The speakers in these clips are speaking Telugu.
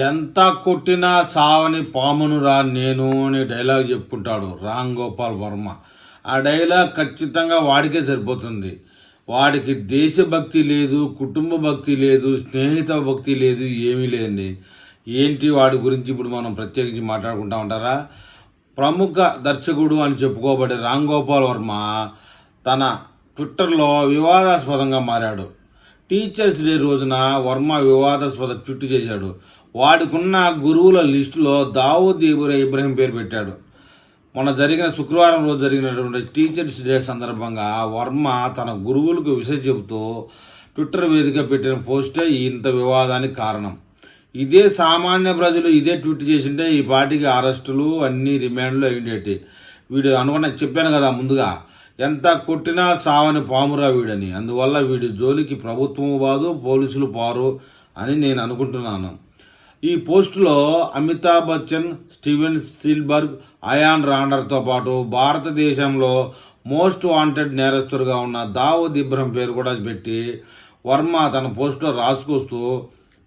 ఎంత కొట్టినా చావని పామును రా నేను అనే డైలాగ్ చెప్పుకుంటాడు రామ్ గోపాల్ వర్మ. ఆ డైలాగ్ ఖచ్చితంగా వాడికే సరిపోతుంది. వాడికి దేశభక్తి లేదు కుటుంబ భక్తి లేదు స్నేహిత భక్తి లేదు ఏమీ లేదండి. ఏంటి వాడి గురించి ఇప్పుడు మనం ప్రత్యేకించి మాట్లాడుకుంటా ఉంటారా? ప్రముఖ దర్శకుడు అని చెప్పుకోబడే రామ్ గోపాల్ వర్మ తన ట్విట్టర్లో వివాదాస్పదంగా మారాడు. టీచర్స్ డే రోజున వర్మ వివాదాస్పద ట్విట్ చేశాడు. వాడికున్న గురువుల లిస్టులో దావూద్ ఇబ్రా ఇబ్రహీం పేరు పెట్టాడు. మొన్న జరిగిన శుక్రవారం రోజు జరిగినటువంటి టీచర్స్ డే సందర్భంగా వర్మ తన గురువులకు విషయం చెబుతూ ట్విట్టర్ వేదిక పెట్టిన పోస్టే ఇంత వివాదానికి కారణం. ఇదే సామాన్య ప్రజలు ఇదే ట్వీట్ చేసింటే ఈ పార్టీకి అరెస్టులు అన్ని రిమాండ్లు అయ్యేటి వీడు అనుకున్న చెప్పాను కదా ముందుగా ఎంత కొట్టినా సావని పామురా వీడని. అందువల్ల వీడి జోలికి ప్రభుత్వం బాదు పోలీసులు పారు అని నేను అనుకుంటున్నాను. ఈ పోస్టులో Amitabh Bachchan Steven Spielberg Ayn రాండర్తో పాటు భారతదేశంలో మోస్ట్ వాంటెడ్ నేరస్తుడుగా ఉన్న దావూద్ ఇబ్రహం పేరు కూడా పెట్టి వర్మ తన పోస్టులో రాసుకొస్తూ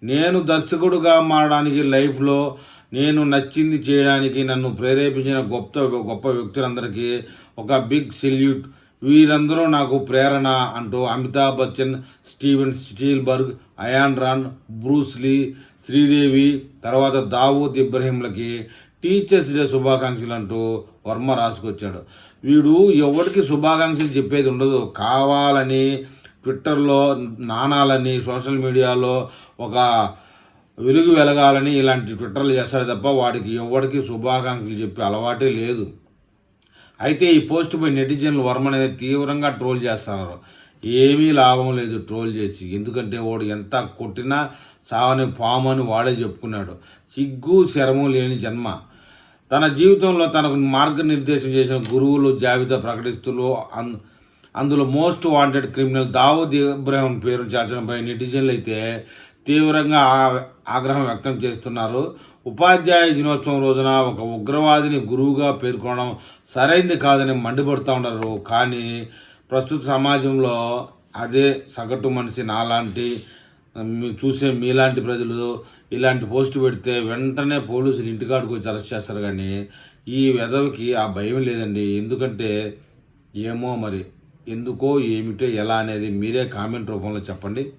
నేను దర్శకుడుగా మారడానికి లైఫ్లో నేను నచ్చింది చేయడానికి నన్ను ప్రేరేపించిన గొప్ప గొప్ప వ్యక్తులందరికీ ఒక బిగ్ సెల్యూట్ వీరందరూ నాకు ప్రేరణ అంటూ Amitabh Bachchan Steven Spielberg Ayn Rand Bruce Lee Sridevi తర్వాత దావూద్ ఇబ్రహీంలకి టీచర్స్ డే శుభాకాంక్షలు అంటూ వర్మ రాసుకొచ్చాడు. వీడు ఎవరికి శుభాకాంక్షలు చెప్పేది ఉండదు. కావాలని ట్విట్టర్లో నానాలని సోషల్ మీడియాలో ఒక వెలుగు వెలగాలని ఇలాంటి ట్విట్టర్లు చేస్తాడు తప్ప వాడికి ఎవరికి శుభాకాంక్షలు చెప్పే అలవాటే లేదు. అయితే ఈ పోస్ట్ పై నెటిజన్లు వర్మ అనేది తీవ్రంగా ట్రోల్ చేస్తున్నారు. ఏమీ లాభం లేదు ట్రోల్ చేసి. ఎందుకంటే వాడు ఎంత కొట్టినా సావని పాము అని వాడే చెప్పుకున్నాడు. సిగ్గు శరము లేని జన్మ. తన జీవితంలో తనకు మార్గనిర్దేశం చేసిన గురువులు జాబితా ప్రకటిస్తూ అన్- అందులో most wanted criminal Dawood Ibrahim పేరు చేర్చడంపై నెటిజన్లు అయితే తీవ్రంగా ఆ- ఆగ్రహం వ్యక్తం చేస్తున్నారు. ఉపాధ్యాయ దినోత్సవం రోజున ఒక ఉగ్రవాదిని గురువుగా పేర్కొనడం సరైంది కాదని మండిపడుతూ ఉన్నారు. కానీ ప్రస్తుత సమాజంలో అదే సగటు మనిషి నాలాంటి చూసే మీలాంటి ప్రజలు ఇలాంటి పోస్టు పెడితే వెంటనే పోలీసులు ఇంటికాడికి వచ్చి అరెస్ట్ చేస్తారు. కానీ ఈ వెధవికి ఆ భయం లేదండి. ఎందుకంటే ఏమో మరి ఎందుకో ఏమిటో ఎలా అనేది మీరే కామెంట్ రూపంలో చెప్పండి.